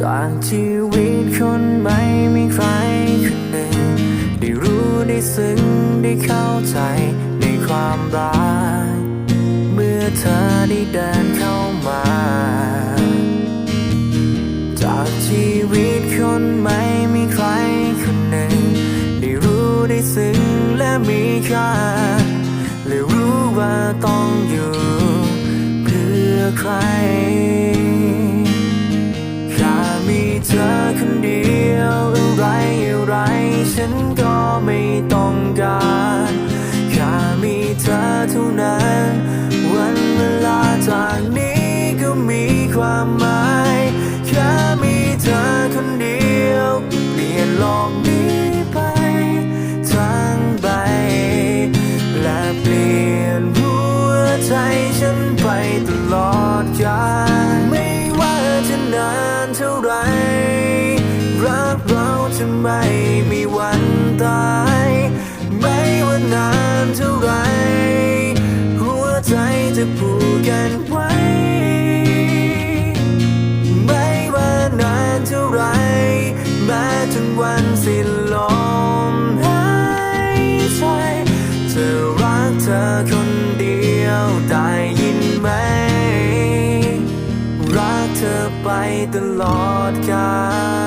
จากชีวิตคนไม่มีใครคนหนึ่งได้รู้ได้ซึ้งได้เข้าใจในความรัก เมื่อเธอได้เดินเข้ามา จากชีวิตคนไม่มีใครคนหนึ่งได้รู้ได้ซึ้งและมีค่า เท่านั้น วันเวลาจากนี้ก็มีความหมาย แค่มีเธอคนเดียวเปลี่ยนโลกนี้ไปทั้งใบ และเปลี่ยนหัวใจฉันไปตลอดกาลไม่ว่าจะนานเท่าไหรรักเราจะไม่ จะผูกกันไว้ ไม่ว่านานเท่าไรแม้จนวันสิ้นลมหายใจจะรักเธอคนเดียวได้ยินไหม รักเธอไปตลอดกาล